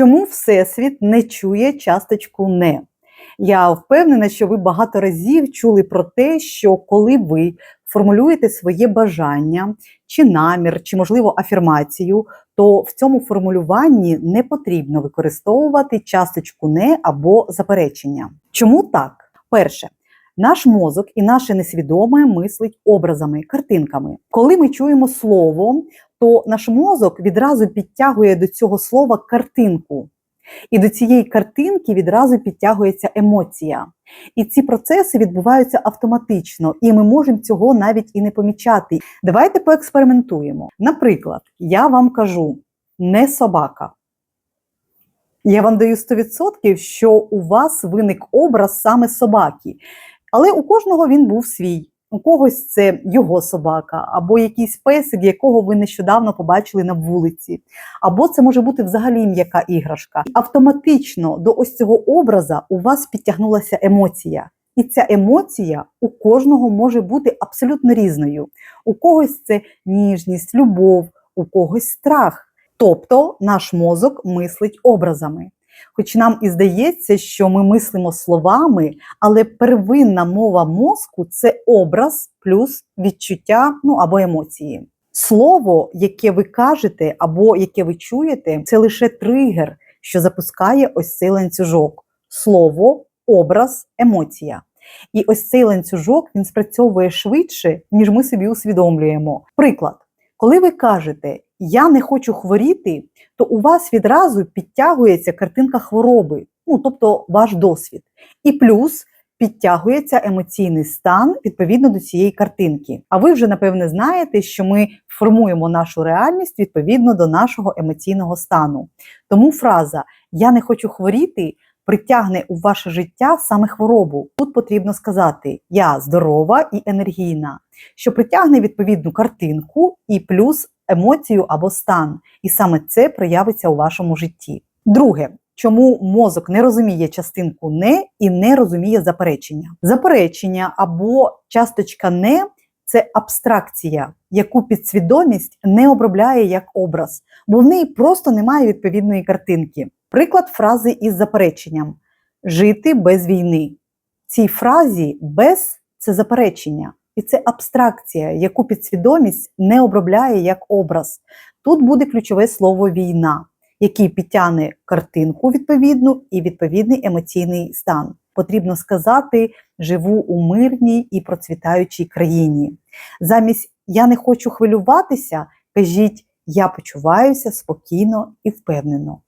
Чому Всесвіт не чує часточку не? Я впевнена, що ви багато разів чули про те, що коли ви формулюєте своє бажання, чи намір, чи, можливо, афірмацію, то в цьому формулюванні не потрібно використовувати часточку не або заперечення. Чому так? Перше. Наш мозок і наше несвідоме мислить образами, картинками. Коли ми чуємо слово, то наш мозок відразу підтягує до цього слова картинку. І до цієї картинки відразу підтягується емоція. І ці процеси відбуваються автоматично, і ми можемо цього навіть і не помічати. Давайте поекспериментуємо. Наприклад, я вам кажу не собака. Я вам даю 100%, що у вас виник образ саме собаки. Але у кожного він був свій. У когось це його собака, або якийсь песик, якого ви нещодавно побачили на вулиці, або це може бути взагалі м'яка іграшка. Автоматично до ось цього образа у вас підтягнулася емоція. І ця емоція у кожного може бути абсолютно різною. У когось це ніжність, любов, у когось страх. Тобто наш мозок мислить образами. Хоч нам і здається, що ми мислимо словами, але первинна мова мозку це образ плюс відчуття ну або емоції. Слово, яке ви кажете або яке ви чуєте, це лише тригер, що запускає ось цей ланцюжок. Слово, образ, емоція. І ось цей ланцюжок він спрацьовує швидше, ніж ми собі усвідомлюємо. Приклад, коли ви кажете Я не хочу хворіти, то у вас відразу підтягується картинка хвороби, ну тобто ваш досвід. І плюс підтягується емоційний стан відповідно до цієї картинки. А ви вже напевне знаєте, що ми формуємо нашу реальність відповідно до нашого емоційного стану. Тому фраза Я не хочу хворіти. Притягне у ваше життя саме хворобу. Тут потрібно сказати Я здорова і енергійна, що притягне відповідну картинку і плюс емоцію або стан. І саме це проявиться у вашому житті. Друге, чому мозок не розуміє частинку не і не розуміє заперечення. Заперечення або часточка не це абстракція, яку підсвідомість не обробляє як образ, бо в неї просто немає відповідної картинки. Приклад фрази із запереченням жити без війни. Цій фразі без це заперечення. І це абстракція, яку підсвідомість не обробляє як образ. Тут буде ключове слово війна, який підтягне картинку відповідну і відповідний емоційний стан. Потрібно сказати живу у мирній і процвітаючій країні. Замість я не хочу хвилюватися, кажіть, я почуваюся спокійно і впевнено.